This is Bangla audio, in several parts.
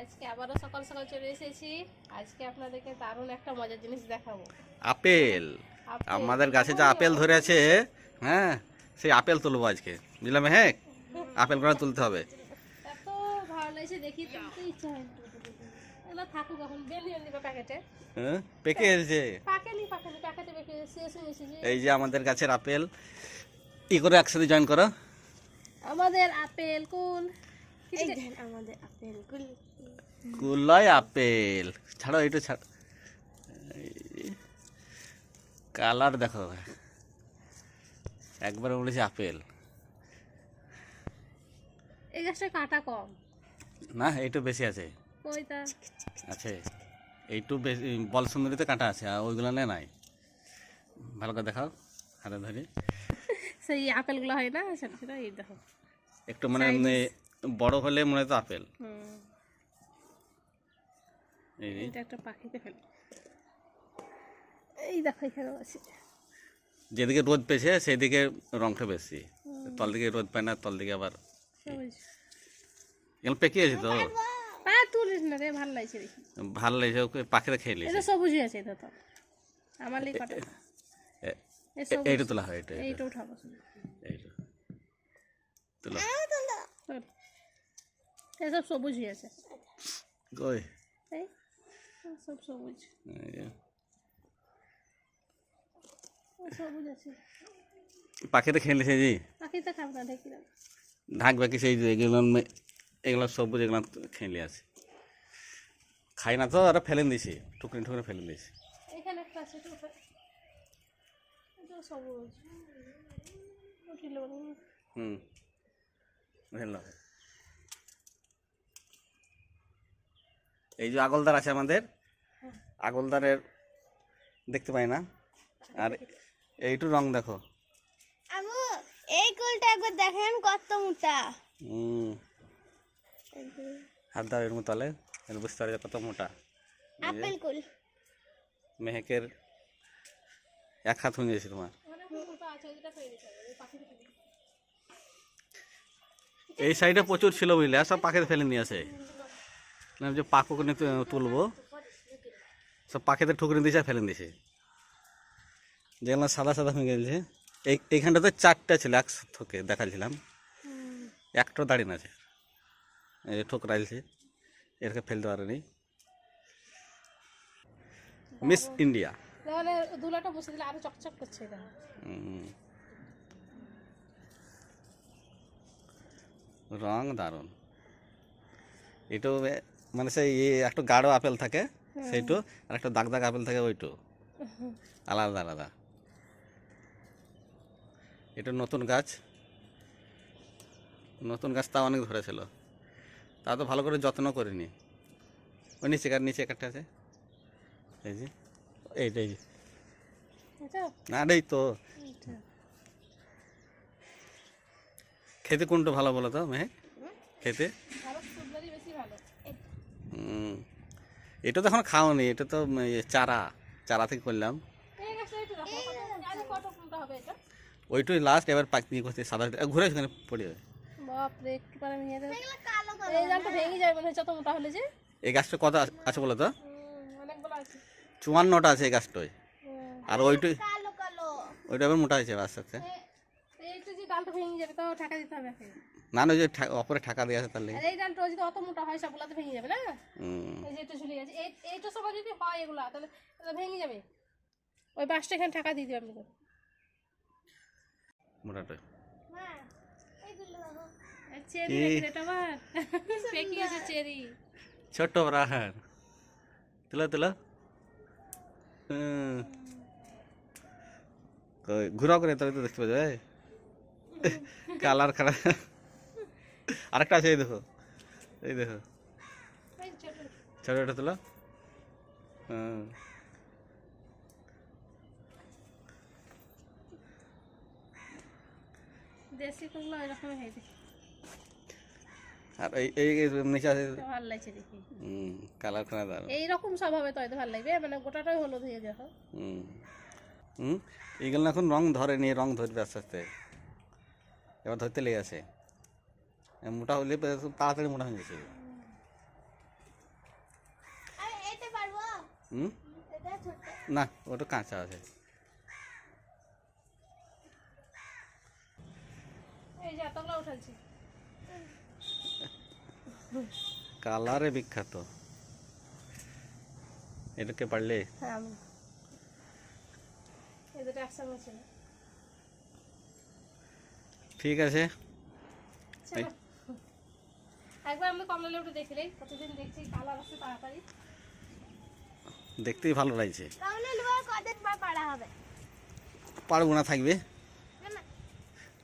আজকে আবারও সকাল সকাল চলে এসেছি। আজকে আপনাদেরকে দারুণ একটা মজার জিনিস দেখাবো। আপেল। আমাদের গাছে যা আপেল ধরে আছে হ্যাঁ সেই আপেল তুলবো আজকে। বুঝলাম হ্যাঁ? আপেল করে তুলতে হবে? এত ভালো লাগছে দেখি তুলতে ইচ্ছা হয় এগুলো থাকুক এখন বেরিয়ে নিবে প্যাকেটে। হ্যাঁ? পেকে এসেছে? পাকেনি পাকেনি প্যাকেটে বেঁকে শেষ হয়ে এসেছে এই যে আমাদের গাছের আপেল। ই করে একসাথে জয়েন করো। আমাদের আপেল কুল। আমাদের আপেল গুল। কুলয় আপেল। ছাড়ো একটু ছাড়। কালার দেখো একবার বলেছি আপেল। এই গাছটা কাটা কম। না এইটু বেশি আছে। আছে। এইটু বেশি বল সুন্দরীতে কাঁটা আছে আর ওইগুলো নে নাই। ভালো করে দেখাও হাতে ধরে। সেই আপেলগুলো হয় না সেটা এই দেখো। একটু মানে এমনি বড় হলে মনে হয় তো আপেল। এই এটা একটা পাখিতে ফেল। এই দেখো এখানে আছে। যেদিকে রোদ পেয়েছে সেদিকে রংটা বেশি। তল দিকে রোদ পায় না তল দিকে আবার সবুজ এগুলো পেকে আছে তো? পা তুলিস না রে ভালো লাগছে দেখি। ভালো লেগেছে ওকে পাখিতে খেয়ে এটা সবুজই আছে এটা তো। আমার লিগ কটা? সবুজ। এইটা তোলা হয় এটা এইটা। উঠাবো। এইটা। তোলা। এসব সবুজই আছে। কই? এই সব সবুজ। সবুজ আছে। পাখিতে নিয়েছে জি। পাখিতে খাব না রাখ ঢাক বাকি সেই এগুলো এগুলো সবুজ এগুলো নিয়ে আছে খাই না তো আর ফেলে দিয়েছি। টুকরি টুকরি ফেলে দিয়েছি। এখানে একটা আছে সবুজ। হুম। বুঝলাম এই যে আগলদার আছে আমাদের। আগলদারের দেখতে পাই না। আর এইটু রং দেখো। আমু এই কুলটা একবার দেখেন কত মোটা। হুম। হাত দাও এর মতো তাহলে তাহলে বুঝতে পারবে কত মোটা। আপেল কুল। মেহেকের এক হাত হয়ে গেছে তোমার। এই সাইডে প্রচুর ছিল বুঝলে সব পাখিতে ফেলে নিয়ে আসে। বললাম যে পাকুকে নিয়ে তুলবো সব পাখিতে ঠুকরে দিয়েছে আর ফেলে দিয়েছে যেগুলো সাদা সাদা হয়ে গেছে। এই এইখানটাতে চারটা ছিল এক থেকে দেখাচ্ছিলাম একটা দাঁড়িয়ে আছে। এই ঠোকরাইছে এরকে ফেলতে পারেনি। Miss India. তাহলে ধুলাটা বসে দিলে আরও চকচক করছে এটা। রং দারুণ। এটাও এ- মানে সেই একটু গাঢ় আপেল থাকে সেইটু আর একটা দাগ দাগ আপেল থাকে ওইটু। আলাদা আলাদা। এটা নতুন গাছ। নতুন গাছ তা অনেক ধরেছিল। তা তো ভালো করে যত্ন করিনি। ওই নিচে কার নিচে একটা আছে। এই যে এইটা এই না এই তো। খেতে কোনটা ভালো বলো তো মেহে? খেতে ভারত ফুলদারি বেশি ভালো হুম এটা তো এখন খাওনি এটা তো চারা চারা থেকে করলাম। ওইটুই লাস্ট এবার পাকি করতে সাদা ঘুরে সেখানে পড়ে যাবে। এই গাছটা কত আছে বলো তো? চুয়ান্নটা আছে এই গাছটায়। আর ওইটুই কালো কালো। ওইটা আবার মোটা হয়েছে আস্তে আস্তে। না না যে ওপরে ঠাকা দিয়ে আছে তার লেগে। এই ডালটা যদি অত মোটা হয় সবগুলাতে ভেঙে যাবে না? এই যে এটা ঝুলে গেছে এই এইটা সবাই যদি হয় এগুলা তাহলে তাহলে ভেঙে যাবে। ওই বাসটা এখানে টাকা দিয়ে দিবে আপনি মোটাটা। ছোট্ট রাহার তুলো তুলো। ঘুরাও করে তবে তো দেখতে পাবে কালার খারাপ। আরেকটা আছে এই দেখো। এই দেখো। এই ছোট তুলো। দেশি কুমড়ো হয়ে আর এই এই এই নিচে আছে ভালো লাগছে দেখি। হুম কালার দারুণ। এইরকম সব হবে তো ভালো লাগবে। মানে গোটাটাই হলুদ হয়ে হুম। হুম এইগুলো এখন রং ধরেনি রং ধরবে আস্তে আস্তে। এবার ধরতে লেগে আছে। মোটা হলে তাড়াতাড়ি মোটা হয়ে গেছে হুম? না ওটা কাঁচা আছে। কালারে বিখ্যাত। এটাকে পারলে? হ্যাঁ ঠিক আছে। চলো। একবার আমি কমলা লেবুটা দেখলে প্রতিদিন দেখছি কালার আসছে তাড়াতাড়ি। দেখতেই ভালো লাগছে। কামলে লোয়া কদিন পর পাড়া হবে। পারব না থাকবে?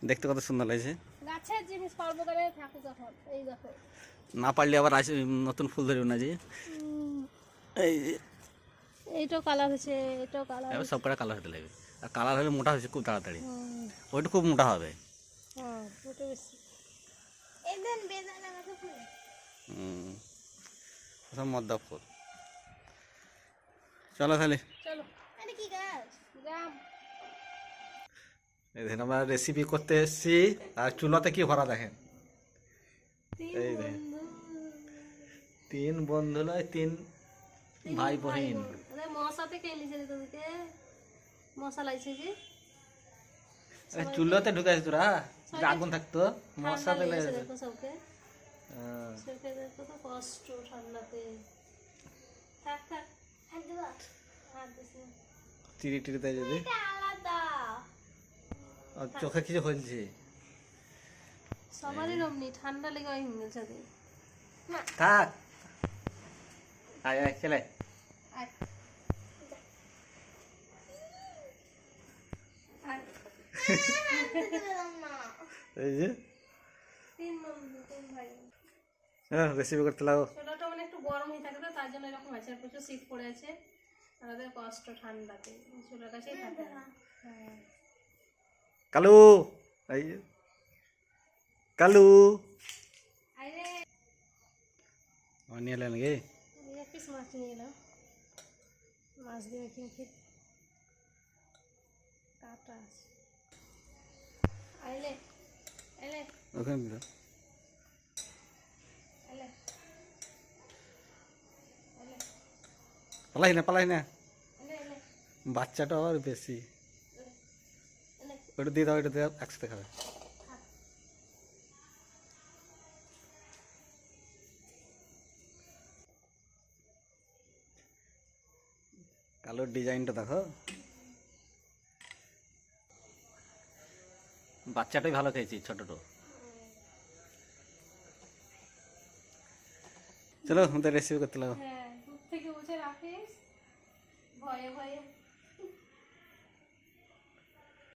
দেখতে কত সুন্দর লাগছে। গাছের জিনিস পারব করে থাকুক এখন এই দেখো। না পারলে আবার আসে নতুন ফুল ধরবে না যে? এই যে। এইটাও কালার হয়েছে এটাও কালার এবার সব কটা কালার হতে লাগবে। আর কালার হলে মোটা হয়েছে খুব তাড়াতাড়ি। ওইটা খুব মোটা হবে। হ্যাঁ দুটো বেশি এই দেন বেদানা গাছে ফুল হুম সব মদ্দা ফুল। চলো তাহলে। আমরা রেসিপি করতে এসেছি আর চুলাতে কি ভরা দেখেন? তিন এই তিন বন্ধু নয় তিন ভাই বহিন আরে মশা থেকে এনেছে রে তোদেরকে? মশা লাগছে যে। চুলাতে ঢুকাইছিস তোরা যদি আগুন থাকতো মশা দিলে দেখো সবকে হ্যাঁ। সবকে দেখো তো কষ্ট ঠান্ডাতে। থাক থাক দেবো হাত। চিড়ি টিড়ি দেয় যদি। আলাদা। আর চোখে কিছু হয়েছে? সবারই অমনি ঠান্ডা লেগে হয় হিঙ্গেল সাথে থাক। আয় আয় আয় আয় দিলাম না এই যে। ভাই হ্যাঁ রেসিপি করতে লাগো ছোটটা মানে একটু গরম হয়ে থাকে তো তার জন্য এরকম আছে আর প্রচুর শীত পড়ে আছে। আমাদের কষ্ট ঠান্ডাতে চুলের কাছেই থাকে হ্যাঁ। কালু এই যে। কালু। নিয়ে এলেন এই পিস মাছ নিয়ে এলাম। মাছ দিয়ে কিন্তু কাটা আছে। ওখানে পালাই না পালাই না বাচ্চাটা আবার বেশি। ওইটা দিয়ে দাও ওইটা দিয়ে একসাথে খাবে। কালোর ডিজাইনটা দেখো। বাচ্চাটাই ভালো খেয়েছি, ছোটটো। চলো, আমাদের রেসিপি করতে লাগো। হ্যাঁ দুধ থেকে উঠে রাখিস। ভয়ে ভয়ে